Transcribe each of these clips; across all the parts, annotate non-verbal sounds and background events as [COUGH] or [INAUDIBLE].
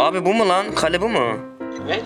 Abi bu mu lan? Kale bu mu? Evet.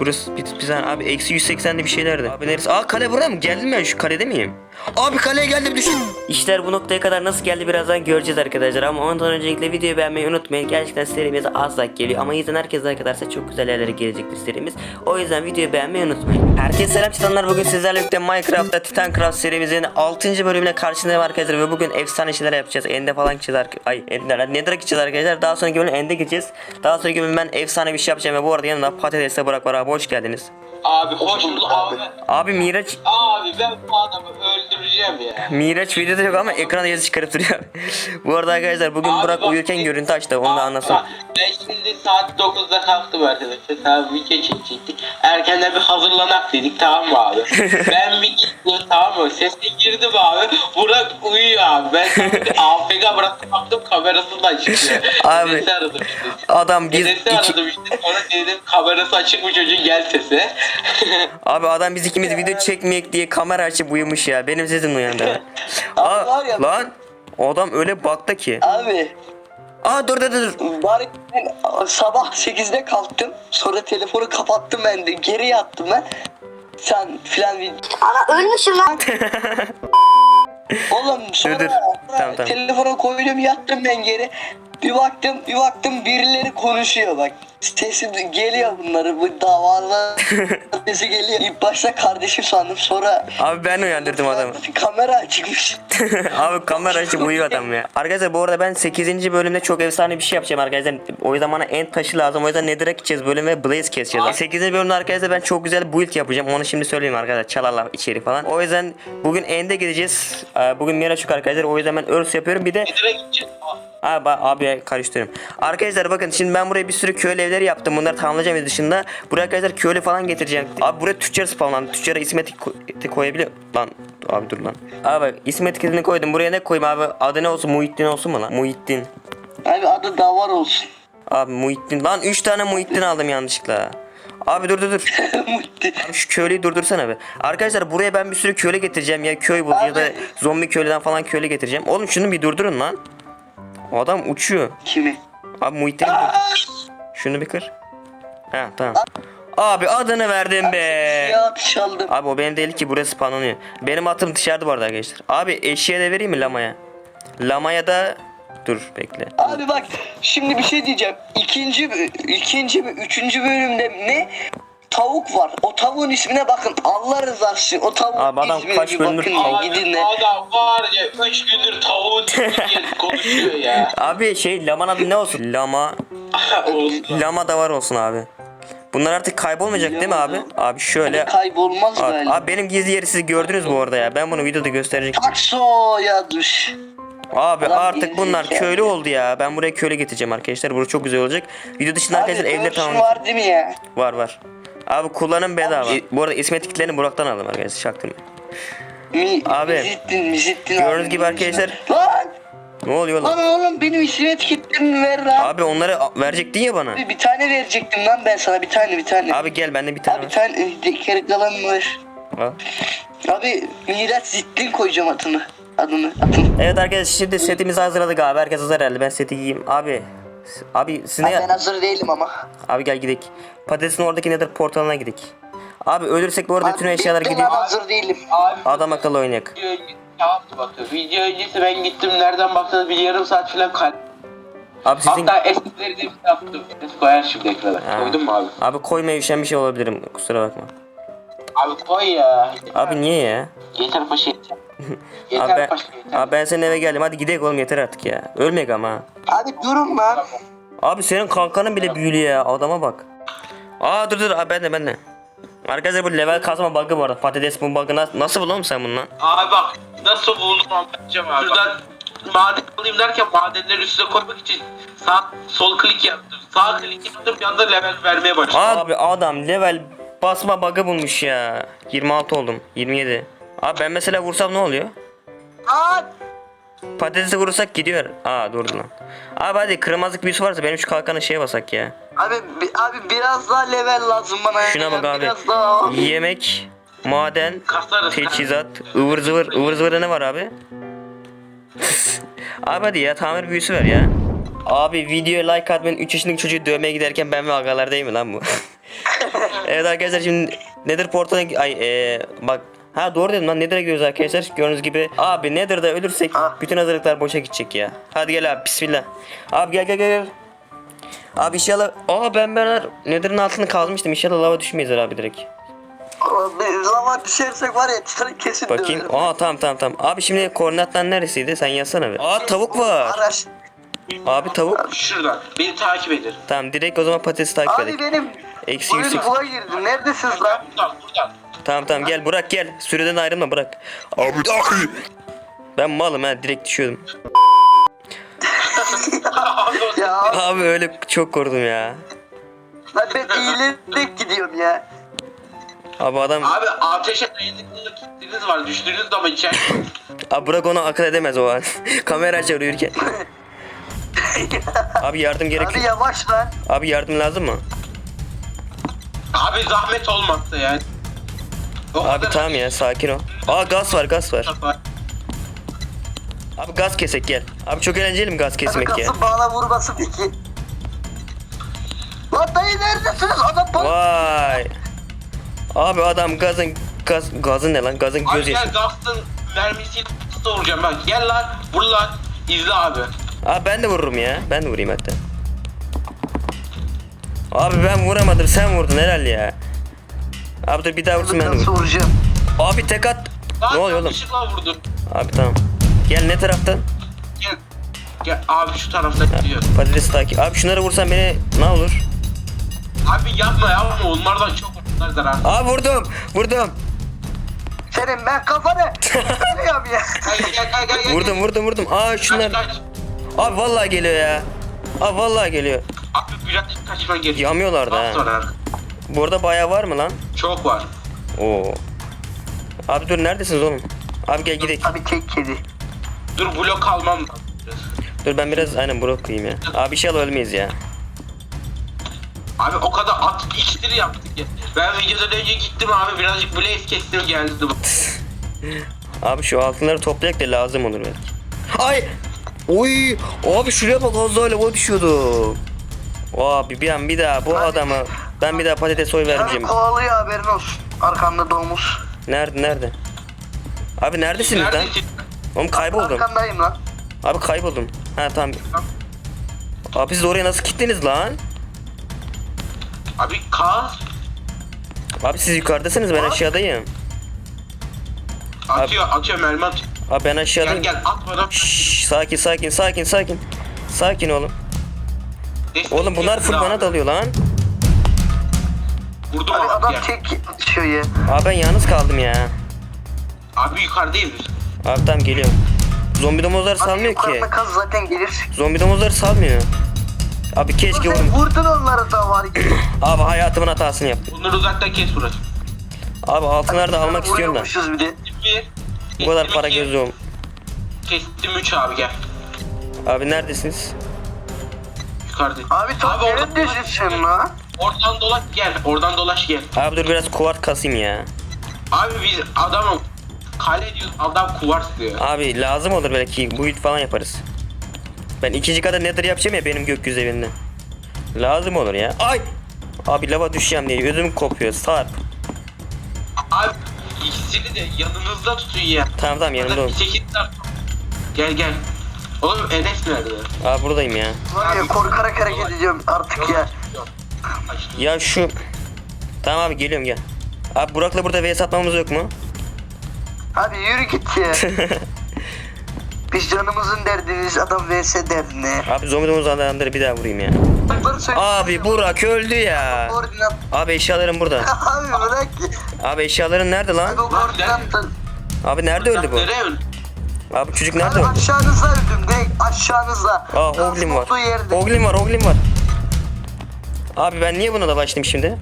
Burası bir, bir saniye abi eksi 180'de bir şeylerdi. Abi neresi? Aa kale burada mı? Geldim ben şu kalede miyim? Abi kaleye geldim düşün. İşler bu noktaya kadar nasıl geldi birazdan göreceğiz arkadaşlar ama ondan öncelikle videoyu beğenmeyi unutmayın. Gerçekten serimiz az like geliyor ama izleyen herkes atarsa çok güzel yerlere gelecektir serimiz. O yüzden videoyu beğenmeyi unutmayın. Herkese selam çitanlar bugün sizlerle birlikte Minecraft'ta Titancraft serimizin 6. bölümüne karşınızdayım arkadaşlar ve bugün efsane şeyler yapacağız. Ende falan gideceğiz arkadaşlar. Ay ender, Nether'a gideceğiz arkadaşlar. Daha sonraki bölüm Ende gideceğiz. Daha sonraki bölüm ben efsane bir şey yapacağım ve bu arada yanımda patatesle Burak var abi hoş geldiniz. Abi hoş bulduk abi. Abi Miraç Abi ben bu adamı öldüreceğim ya. Miraç videoda yok ama ekrana yazı çıkarıp duruyor. [LAUGHS] Bu arada arkadaşlar bugün Abi Burak bak- uyurken görüntü açtı onu da anlasın. Bak, Ben şimdi saat 9'da kalktım arkadaşlar. Tamam video çekecektik. Erkenden bir hazırlanak dedik tamam mı abi? [LAUGHS] ben bir gittim tamam mı? Sese girdim abi. Burak uyuyor abi. Ben bir AFK bıraktım baktım kamerası da açık. Abi, Dedesi aradım işte. Adam giz Dedesi iki, aradım işte. Sonra dedim kamerası açık mı çocuğun gel sese. abi adam biz ikimiz video çekmeyek diye kamera açıp uyumuş ya. Benim sesim uyandı. Aa, var ya- lan adam öyle baktı ki. Abi Aa dur dur dur. bari ben sabah 8'de kalktım. Sonra telefonu kapattım ben de. Geri yattım ben. Sen filan bir... Ana ölmüşüm lan. Oğlum sonra, dur. sonra Tamam, tamam. telefonu koydum yattım ben geri. Bir baktım bir baktım birileri konuşuyor bak. Sesi geliyor bunları bu davalar [LAUGHS] sesi geliyor. İlk başta kardeşim sandım sonra Abi ben uyandırdım adamı. kamera açıkmış. [LAUGHS] Abi kamera açıp uyuyor adam ya. Arkadaşlar bu arada ben 8. bölümde çok efsane bir şey yapacağım arkadaşlar. O yüzden bana end taşı lazım. O yüzden Nether'a gideceğiz bölüm ve Blaze keseceğiz. 8. bölümde arkadaşlar ben çok güzel build yapacağım. Onu şimdi söyleyeyim arkadaşlar. Çalarlar içeri falan. O yüzden bugün end'e gideceğiz. Ee, Bugün Miraçuk arkadaşlar. O yüzden ben örs yapıyorum. Bir de Nedir'e gideceğiz. Abi, abi karıştırıyorum. Arkadaşlar bakın şimdi ben buraya bir sürü köylü evleri yaptım. Bunları tamamlayacağım dışında. Buraya arkadaşlar köylü falan getireceğim. Abi buraya tüccar spawnlandı. Tüccara isim etik ko- koyabiliyor. Lan abi dur lan. Abi bak etiketini koydum. Buraya ne koyayım abi? Adı ne olsun? Muhittin olsun mu lan? Muhittin. Abi adı davar olsun. Abi Muhittin. Lan 3 tane Muhittin aldım yanlışlıkla. Abi dur dur dur. [LAUGHS] Abi şu köylüyü durdursana be. Arkadaşlar buraya ben bir sürü köylü getireceğim. Ya köy bul ya da zombi köylüden falan köylü getireceğim. Oğlum şunu bir durdurun lan. Adam uçuyor. Kimi? Abi Muhittin'i dur. Şunu bir kır. Ha tamam. Abi adını verdim be. Ya çaldım. Abi o benim değil ki burası spawnlanıyor. Benim atım dışarıda bu arada arkadaşlar. Abi eşeğe de vereyim mi lamaya? Lamaya da dur bekle. Abi bak şimdi bir şey diyeceğim. İkinci, ikinci, üçüncü bölümde ne? Tavuk var. O tavuğun ismine bakın. Allah rızası için o tavuğun Abi adam ismine kaç bir bölümdür bakın. tavuk- ya, Gidin de. Adam var ya 3 gündür tavuğun [LAUGHS] konuşuyor ya. Abi şey laman adı ne olsun? Lama. [LAUGHS] Lama da var olsun abi. Bunlar artık kaybolmayacak değil mi abi? Abi şöyle. Kaybolmaz Abi, böyle. abi benim gizli yeri siz gördünüz bu arada ya. Ben bunu videoda gösterecek. Takso yazmış. Abi Adam artık bunlar zekalı. köylü oldu ya. Ben buraya köylü getireceğim arkadaşlar. Burası çok güzel olacak. Video dışında Abi arkadaşlar evler örsün tamam. var değil mi ya? Var var. Abi kullanım bedava. E, bu arada ismet kitlerini Burak'tan aldım arkadaşlar. Çaktırmayın. Mi, Abi, Mizittin, Mizittin gördüğünüz abi, gibi arkadaşlar- Lan! Ne oluyor lan? Lan oğlum benim isim etiketlerimi ver lan. Abi onları verecektin ya bana. Abi bir tane verecektim lan ben sana bir tane bir tane. Abi gel bende bir tane Abi bir var. tane geri kalan var. Al. Abi Miraç Zittin koyacağım adını. Adını. Adını. Evet arkadaşlar şimdi setimizi hazırladık abi. Herkes hazır herhalde. Ben seti giyeyim. Abi. Abi siz Abi ben hazır değilim ama. Abi gel gidelim. Patatesin oradaki nedir portalına gidelim. Abi ölürsek bu arada bütün eşyalar ben gidiyor. hazır değilim. Abi Adam akıllı oynayak. yaptı bakıyor. Video öncesi ben gittim nereden baktınız bir yarım saat falan kal. Abi sizin... Hatta eskileri de yaptım. Koyar şimdi ekrana. Koydun mu abi? Abi koymaya üşenmiş şey olabilirim. Kusura bakma. Abi koy ya. Abi niye ya? Yeter paşa yeter. [LAUGHS] Yeter Abi ben, paşa yeter. abi ben senin eve geldim. Hadi gidelim oğlum yeter artık ya. Ölmek ama. ha. Abi durun lan. Abi senin kalkanın bile büyülü ya. Adama bak. Aa dur dur abi ben de ben de. Arkadaşlar bu level kasma bug'ı bu arada. Patates bu bug'ı nasıl, nasıl buldun sen bunu lan? Abi bak nasıl buldum anlatacağım abi. Şuradan maden alayım derken madenleri üstüne koymak için sağ sol klik yaptım. Sağ klik yaptım bir anda level vermeye başladım. Abi adam level basma bug'ı bulmuş ya. 26 oldum. 27. Abi ben mesela vursam ne oluyor? Lan. Patatesi vurursak gidiyor. Aa durdu lan. Abi hadi kırmızılık büyüsü varsa benim şu kalkanı şeye basak ya. Abi bi- abi biraz daha level lazım bana. Şuna bak abi. Biraz daha. Yemek, maden, Kaslarız. teçhizat, ıvır zıvır. ıvır zıvırda ne var abi? [LAUGHS] abi hadi ya tamir büyüsü ver ya. Abi videoya like atmayın 3 yaşındaki çocuğu dövmeye giderken ben ve agalar değil mi lan bu? [LAUGHS] [LAUGHS] evet arkadaşlar şimdi Nether portalına ay ee, bak Ha doğru dedim lan Nether'a gidiyoruz arkadaşlar gördüğünüz gibi Abi Nether'da ölürsek Ha. bütün hazırlıklar boşa gidecek ya Hadi gel abi bismillah Abi gel gel gel gel Abi inşallah Aa ben ben Nether'ın altını kazmıştım inşallah lava düşmeyiz abi direkt Abi zaman düşersek var ya Titanik kesin Bakayım. Aa tamam tamam tamam. Abi şimdi koordinatlar neresiydi? Sen yazsana bir. Aa tavuk var. Araç. Abi tavuk. Şuradan. Beni takip edin. Tamam direkt o zaman patatesi takip Abi edelim. benim Eksi oyun 180. bula girdi. Neredesiniz lan? Buradan buradan. Tamam tamam gel Burak gel. Süreden ayrılma Burak. Abi Ben malım ha direkt düşüyordum. [LAUGHS] ya Abi öyle çok korktum ya. lan ben iyilerek gidiyorum ya. Abi adam Abi ateşe dayanıklılık kitliniz var. Düştüğünüz zaman içer. [LAUGHS] Abi Burak onu akıl edemez o an. [LAUGHS] Kamera açar uyurken. Abi yardım Abi gerekiyor. yavaş lan. Abi yardım lazım mı? Abi zahmet olmazsa yani. O Abi kadar tamam ya sakin ol. Aa gaz var gaz var. Abi gaz kesek gel. Abi çok eğlenceli mi gaz kesmek ya? kasım bağla vurması peki. Lan dayı neredesiniz? Adam bana... Vay. Abi adam gazın gaz gazın ne lan? Gazın Abi göz gel yaşı. Gast'ın mermisiyle vuracağım bak. Gel lan. Vur lan. İzle abi. Abi ben de vururum ya. Ben de vurayım hatta. Abi ben vuramadım. Sen vurdun herhalde ya. Abi dur bir daha vursun ben de Nasıl vur. vuracağım? Abi tek at. Lan Ne oluyor oğlum? yanlışlıkla vurdum. Abi tamam. Gel ne taraftan? Gel. Gel abi şu tarafta gidiyor. Patates takip. Abi şunları vursan beni ne olur? Abi yapma ya ama onlardan çok onlar zarar. Abi vurdum. Vurdum. Senin ben kafanı. [LAUGHS] Geliyorum ya. Gel gel gel gel. gel. Vurdum vurdum vurdum. Aa Kaç şunlar. kaç. Abi vallahi geliyor ya. Abi vallahi geliyor. Abi biraz kaçman gerekiyor. Yanmıyorlar da ha. sonra. Bu arada bayağı var mı lan? Çok var. Oo. Abi dur neredesiniz oğlum? Abi gel gidelim. Abi tek kedi. Dur blok almam lazım. Dur ben biraz aynen blok koyayım ya. Abi inşallah ölmeyiz ya. Abi o kadar at iksir yaptık ya. Ben videodan önce gittim abi birazcık blaze kestim geldi. [LAUGHS] Abi şu altınları toplayak da lazım olur belki. Ay! Oy! Abi şuraya bak az daha lava düşüyordu. Abi bir an bir daha bu adamı ben bir daha patates soy Abi vermeyeceğim. kovalıyor haberin olsun. Arkanda domuz. Nerede nerede? Abi neredesiniz lan? Neredesin? Oğlum kayboldum. Arkandayım lan. Abi kayboldum. Ha tamam. Abi siz oraya nasıl gittiniz lan? Abi kaz Abi siz yukarıdasınız ben aşağıdayım. atıyor atıyor mermi atıyor. Abi ben Gel aşağıdayım. gel atmadan. Şşş, sakin sakin sakin sakin. Sakin oğlum. Oğlum bunlar full abi. bana dalıyor lan. Vurdum Abi abi. adam ya. tek ya. Abi ben yalnız kaldım ya. Abi yukarıdayız biz. Abi tamam geliyorum. Zombi domuzlar Abi salmıyor ki. yukarıda kaz zaten gelir. Zombi domuzlar salmıyor. Abi keşke Sen vurdum. vurdun onları da var. [CLEARS THROAT] Abi hayatımın hatasını yaptım. Bunları uzaktan kes burası. Abi altınları da almak istiyorum da. Vuruyormuşuz bir de. Bir. Bu kadar para gözüm. Kestim 3 abi gel. Abi neredesiniz? Yukarıdayım. Abi top oradan, neredesin sen lan? oradan dolaş gel. Oradan dolaş gel. Abi dur biraz kuvart kasayım ya. Abi biz adamı kale diyoruz adam kuvars diyor. Abi lazım olur belki build falan yaparız. Ben ikinci kadar nether yapacağım ya benim gökyüzü evinde. Lazım olur ya. Ay! Abi lava düşeceğim diye ödüm kopuyor sarp. Abi ikisini de yanınızda tutun ya. Tamam tamam yanımda ol. Gel gel. Oğlum Enes nerede? Abi buradayım ya. Var ya korkarak hareket ediyorum artık ya. Ya şu... Tamam abi geliyorum gel. Abi Burak'la burada vs atmamız yok mu? Abi yürü git ya. [LAUGHS] Biz canımızın derdiniz adam vs derdine. Abi zombi domuz adamları bir daha vurayım ya. Abi Burak öldü ya. Koordinat. Abi eşyalarım burada. [LAUGHS] Abi bırak. Abi eşyaların nerede lan? Abi o koordinattan. Abi nerede öldü bu? Nereye öldü? Abi çocuk nerede Abi öldü? aşağınızda öldüm direkt aşağınızda. Aa Hoglin var. Yerde. Hoglin var Hoglin var. Abi ben niye buna dalaştım şimdi?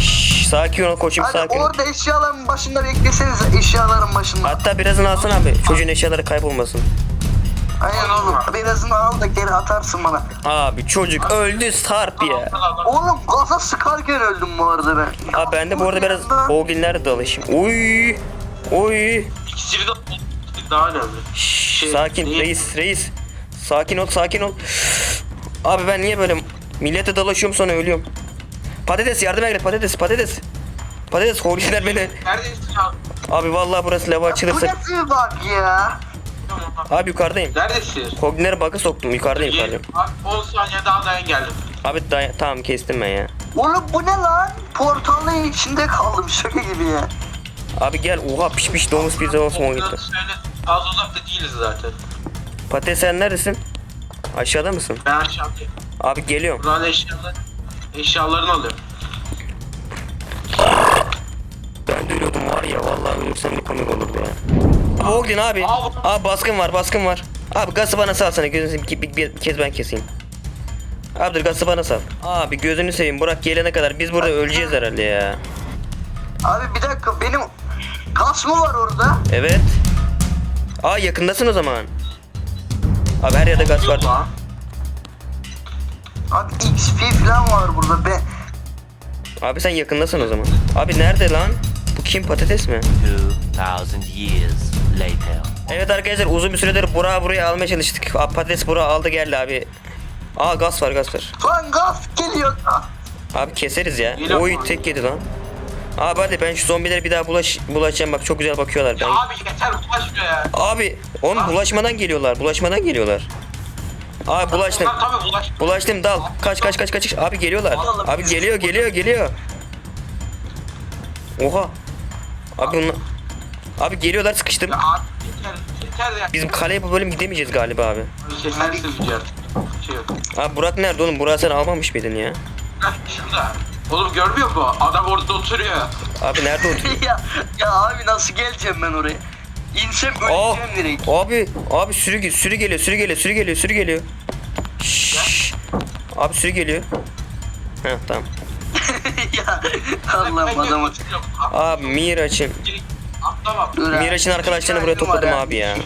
Şşş sakin ol koçum Abi sakin ol. orada eşyaların başında beklesenize eşyaların başında. Hatta birazını alsana abi. Çocuğun eşyaları kaybolmasın. Aynen oğlum. Birazını al da geri atarsın bana. Abi çocuk öldü sarp ya. Oğlum gaza sıkarken öldüm bu arada ben. Abi ben de bu arada biraz Hoglin'lerle dalaşayım. Uy. Uy. İkisini de daha önemli. Şey, sakin niye- reis reis. Sakin ol sakin ol. Abi ben niye böyle millete dalaşıyorum sonra ölüyorum. Patates yardım et patates patates. Patates horişler beni. Neredesin abi? Abi vallahi burası lava Bu açılırsa. nasıl bir bak ya? Abi yukarıdayım. Neredesin? Kognere bug'ı soktum yukarıdayım yukarıdayım. Abi 10 saniye daha dayan geldim. Abi day- tamam kestim ben ya. Oğlum bu ne lan? Portalın içinde kaldım şaka gibi ya. Abi gel oha piş piş domuz pizza olsun o gitti. Söyle. Az uzakta değiliz zaten. Patates sen neredesin? Aşağıda mısın? Ben aşağıdayım. Abi geliyorum. Buranın eşyaları, eşyalarını alıyorum. Ben de ölüyordum var ya vallahi ölürsem ne komik olurdu ya. Ogden abi. Abi. Abi baskın var baskın var. Abi gazı bana salsana gözünü bir, bir, bir, kez ben keseyim. Abi dur gazı bana sal. Abi gözünü seveyim Burak gelene kadar biz burada öleceğiz herhalde ya. Abi bir dakika benim kas mı var orada? Evet. Aa yakındasın o zaman. Abi her yerde gaz var. Abi XP falan var burada be. Abi sen yakındasın o zaman. Abi nerede lan? Bu kim patates mi? 2,000 years later. Evet arkadaşlar uzun bir süredir Burak'ı buraya almaya çalıştık. Abi patates Burak'ı aldı geldi abi. Aa gaz var gaz var. Lan gaz geliyor. Abi keseriz ya. Oy tek yedi lan. Abi hadi ben şu zombilere bir daha bulaş bulaşacağım bak çok güzel bakıyorlar. Ben... Ya abi yeter ulaşmıyor ya. Abi oğlum bulaşmadan geliyorlar. Bulaşmadan geliyorlar. Abi bulaştım. Lan tabii ulaş. Bulaştım dal. Kaç kaç kaç kaç. Abi geliyorlar. Abi geliyor geliyor geliyor. Oha. Abi bunlar... Abi geliyorlar sıkıştım. Ya abi yeter. Yeter ya. Bizim kaleye bu bölüm gidemeyeceğiz galiba abi. Şey. Abi Burak nerede oğlum? Burak'ı sen almamış mıydın ya? Şurada. Oğlum görmüyor musun? Adam orada oturuyor. Abi nerede oturuyor? [LAUGHS] ya, ya abi nasıl geleceğim ben oraya? İnsem Aa, öleceğim direkt. abi abi sürü sürü geliyor sürü geliyor sürü geliyor sürü geliyor. Şşş. Abi sürü geliyor. Heh tamam. [LAUGHS] ya Allah'ım adamı. Abi Miraç'ım. Atlama. Dur abi. Miraç'ın arkadaşlarını buraya topladım abi ya.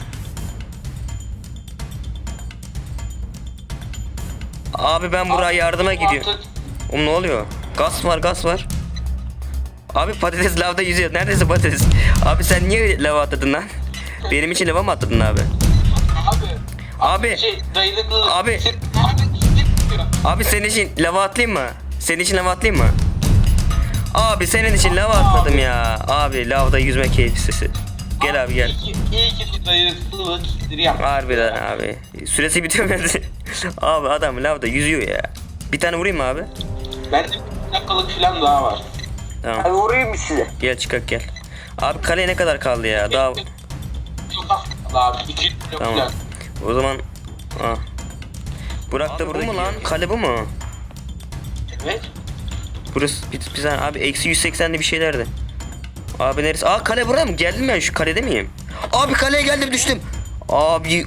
Abi ben buraya yardıma gidiyorum. Oğlum ne oluyor? Gaz var gaz var. Abi patates lavda yüzüyor. Neredesin patates? Abi sen niye lava atladın lan? Benim için lava mı atladın abi? Abi. Abi. Şey dayanıklı. Abi. Abi. gitmiyor. Abi senin için lava atlayayım mı? Senin için lava atlayayım mı? Abi senin için lava atladım ya. Abi lavda yüzme keyiflisi. Gel abi gel. İyi iyi ki. Harbiden abi. Süresi bitiyor mu? [LAUGHS] abi adam lavda yüzüyor ya. Bir tane vurayım mı abi? Bir dakikalık falan daha var. Tamam. Abi vurayım mı size? Gel çıkak gel. Abi kaleye ne kadar kaldı ya? Daha abi. İki tamam. falan. O zaman ah. Burak da burada mu lan? Kale bu mu? Evet. Burası bir, bir saniye abi eksi 180'de bir şeylerdi. Abi neresi? Aa kale buraya mı? Geldim ben şu kalede miyim? Abi kaleye geldim düştüm. Abi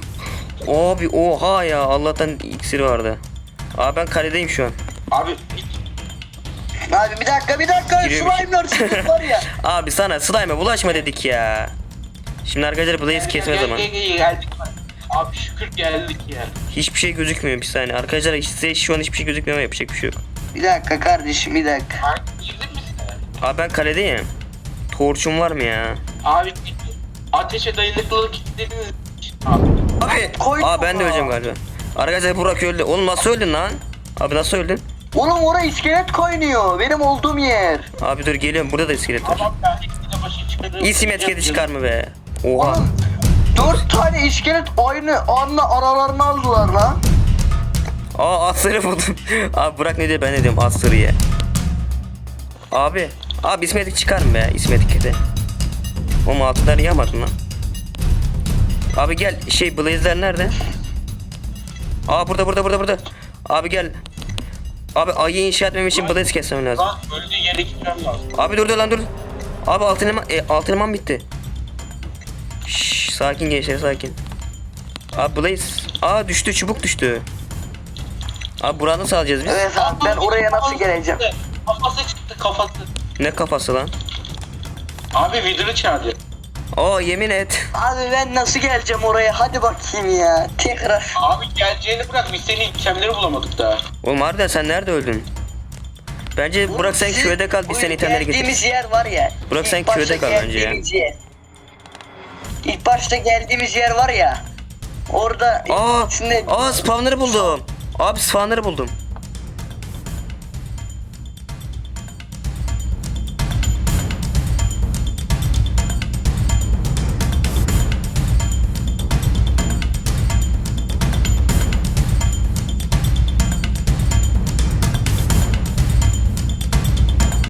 Abi oha ya Allah'tan iksiri vardı. Abi ben kaledeyim şu an. Abi Abi bir dakika bir dakika Giriyormuş. slime'lar sizin var ya. [LAUGHS] Abi sana slime'a bulaşma dedik ya. Şimdi arkadaşlar Blaze kesme gel, zaman. Gel, gel, geldik. Abi şükür geldik ya. Hiçbir şey gözükmüyor bir saniye. Arkadaşlar size şu an hiçbir şey gözükmüyor ama yapacak bir şey yok. Bir dakika kardeşim bir dakika. Abi girdin mi sen? Abi ben kaledeyim. Torçum var mı ya? Abi ateşe dayanıklılık kitleriniz abi. Abi. Koy- Aa ben de öleceğim galiba. Arkadaşlar Burak öldü. Oğlum nasıl öldün lan? Abi nasıl öldün? Oğlum oraya iskelet koynuyor. Benim olduğum yer. Abi dur geliyorum. Burada da iskelet var. Tamam. İsim etiketi çıkar mı be? Oha. Oğlum dört tane iskelet aynı anda aralarını aldılar lan. Aa asırı buldum. [LAUGHS] Abi Burak ne diyor ben ne diyorum asırı ye. Abi. Abi isim etik çıkar mı be? İsim etiketi. Oğlum altından yamadın lan. Abi gel şey Blazer nerede? Aa burada burada burada burada. Abi gel. Abi ayı inşa etmem için Blaze kesmem lazım. Lan öldüğü yere gitmem lazım. Abi dur dur lan dur. Abi altın elman, e, altın elman bitti. Şşş sakin gençler sakin. Abi Blaze. Aa düştü çubuk düştü. Abi buradan nasıl alacağız biz? Evet abi ben oraya nasıl geleceğim? Kafası çıktı kafası. Ne kafası lan? Abi vidiri çağırdı. Aa yemin et. Abi ben nasıl geleceğim oraya? Hadi bakayım ya. Tekrar. Abi geleceğini bırak biz senin itemleri bulamadık daha. Oğlum harbiden sen nerede öldün? Bence Burak sen Sizin köyde kal biz bu seni itemleri Geldiğimiz getir. yer var ya. Burak, ilk sen başta köyde kal bence ya. geldiğimiz Yer. İlk başta geldiğimiz yer var ya. Orada Aa, içinde aa spawner'ı buldum. Abi spawner'ı buldum.